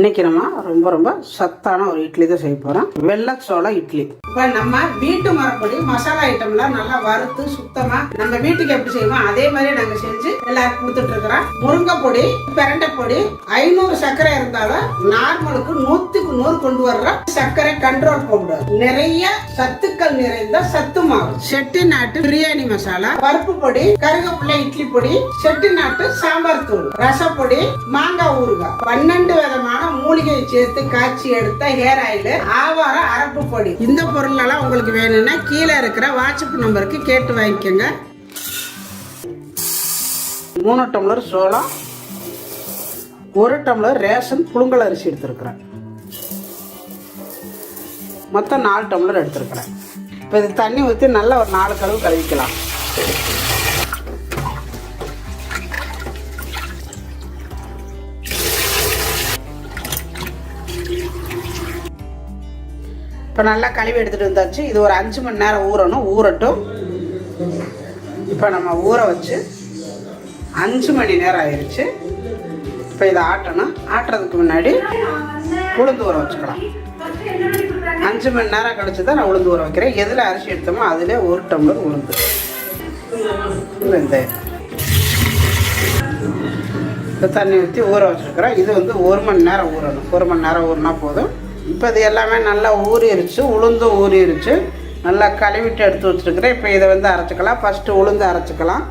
இன்னைக்கு நம்ம ரொம்ப ரொம்ப சத்தான ஒரு இட்லி தான் செய்ய போகிறோம் வெள்ளை சோள இட்லி. இப்ப நம்ம வீட்டு முறைப்படி மசாலா ஐட்டம்லாம் நல்லா வறுத்து சுத்தமா நம்ம வீட்டுக்கு எப்படி செய்வோம் அதே மாதிரி நாங்க செஞ்சு எல்லாருக்கும் கொடுத்துட்டு இருக்கிறோம். முருங்கை பொடி பிரண்டை பொடி ஐநூறு சர்க்கரை இருந்தாலும் நார்மலுக்கு நூத்துக்கு நூறு கொண்டு வர்ற சர்க்கரை கண்ட்ரோல் பவுடர் நிறைய சத்துக்கள் நிறைந்த சத்து மாவு. செட்டி நாட்டு பிரியாணி மசாலா பருப்பு பொடி கருகப்புள்ள இட்லி பொடி செட்டி நாட்டு சாம்பார் தூள் ரசப்பொடி மாங்காய் ஊறுகாய். பன்னெண்டு விதமான மூலிகையை சேர்த்து காய்ச்சி எடுத்த ஹேர் ஆயில் ஆவாரம் அரப்பு பொடி. இந்த பொருளெல்லாம் உங்களுக்கு வேணும்னா கீழே இருக்கிற வாட்ஸ்அப் நம்பருக்கு கேட்டு வாங்கிக்கோங்க. மூணு டம்ளர் சோளம் ஒரு டம்ளர் ரேஷன் புழுங்கல் அரிசி எடுத்துருக்குறேன். மொத்தம் நாலு டம்ளர் எடுத்துருக்குறேன். இப்போ இது தண்ணி ஊற்றி நல்லா ஒரு நாலு கழுவு கழுவிக்கலாம். இப்போ நல்லா கழுவி எடுத்துகிட்டு வந்தாச்சு. இது ஒரு அஞ்சு மணி நேரம் ஊறணும். ஊறட்டும். இப்போ நம்ம ஊற வச்சு அஞ்சு மணி நேரம் ஆயிடுச்சு இப்போ இதை ஆட்டணும். ஆட்டுறதுக்கு முன்னாடி உளுந்து ஊற வச்சுக்கலாம். அஞ்சு மணி நேரம் கழிச்சு தான் நான் உளுந்து ஊற வைக்கிறேன். எதில் அரிசி எடுத்தோமோ அதிலே ஒரு டம்ளர் உளுந்து. வெந்தயம் இந்த தண்ணி ஊற்றி ஊற வச்சுருக்கிறேன். இது வந்து ஒரு மணி நேரம் ஊறணும். ஒரு மணி நேரம் ஊறினா போதும். இப்போ இது எல்லாமே நல்லா ஊறிடுச்சு உளுந்தும் ஊறிடுச்சு நல்லா கழுவிட்டு எடுத்து வச்சுருக்கிறேன். இப்போ இதை வந்து அரைச்சிக்கலாம். ஃபஸ்ட்டு உளுந்து அரைச்சிக்கலாம்.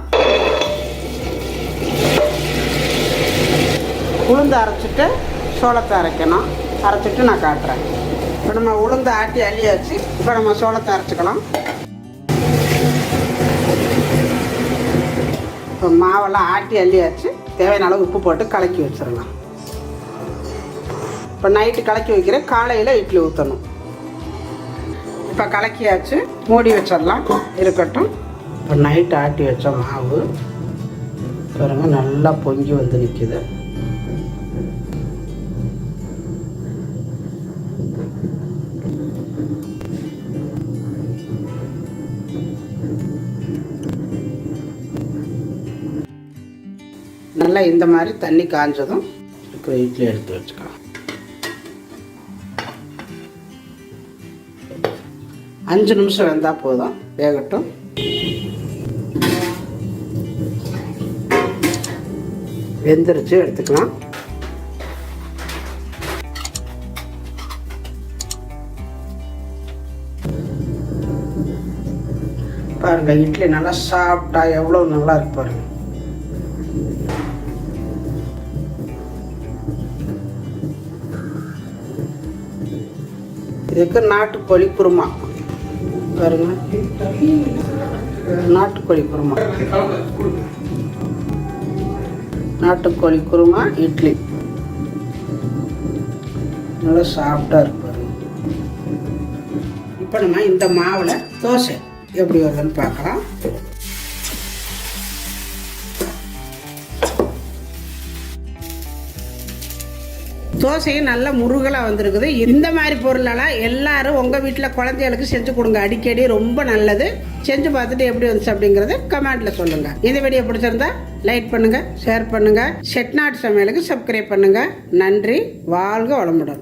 உளுந்து அரைச்சிட்டு சோளத்தை அரைக்கணும். அரைச்சிட்டு நான் காட்டுறேன். இப்போ நம்ம உளுந்து ஆட்டி அள்ளியாச்சு. இப்போ நம்ம சோளத்தை அரைச்சிக்கலாம். இப்போ மாவெல்லாம் ஆட்டி அள்ளியாச்சு. தேவையான அளவு உப்பு போட்டு கலக்கி வச்சிடலாம். இப்போ நைட்டு கலக்கி வைக்கிறேன் காலையில் இட்லி ஊற்றணும் இப்போ கலக்கியாச்சு மூடி வச்சிடலாம். இருக்கட்டும். இப்போ நைட்டு ஆட்டி வச்ச மாவு பாருங்க நல்லா பொங்கி வந்து நிற்கிது நல்லா இந்த மாதிரி தண்ணி காஞ்சதும் இருக்கிற இட்லி எடுத்து வச்சுக்கலாம். அஞ்சு நிமிஷம் வெந்தால் போதும். வேகட்டும். வெந்துருச்சு எடுத்துக்கலாம். பாருங்க இட்லி நல்லா சாப்பிட்டா எவ்வளோ நல்லா இருக்கு பாருங்க. இதுக்கு நாட்டு குருமா. பாருங்க நாட்டுக்கோழி குருமா. நாட்டுக்கோழி குருமா இட்லி. நல்லா சாஃப்டாக இருக்கு இப்போ நம்ம இந்த மாவில் தோசை எப்படி வருதுன்னு பார்க்கலாம். தோசையும் நல்ல முருகலாக வந்திருக்குது. இந்த மாதிரி பொருளெல்லாம் எல்லாரும் உங்கள் வீட்டில் குழந்தைகளுக்கு செஞ்சு கொடுங்க. அடிக்கடி ரொம்ப நல்லது. செஞ்சு பார்த்துட்டு எப்படி வந்துச்சு அப்படிங்கிறத கமெண்ட்டில் சொல்லுங்கள் இந்த வீடியோ பிடிச்சிருந்தா லைக் பண்ணுங்கள் ஷேர் பண்ணுங்கள் செட்நாட் சமையலுக்கு சப்ஸ்கிரைப் பண்ணுங்கள் நன்றி வாழ்க வளமுடன்.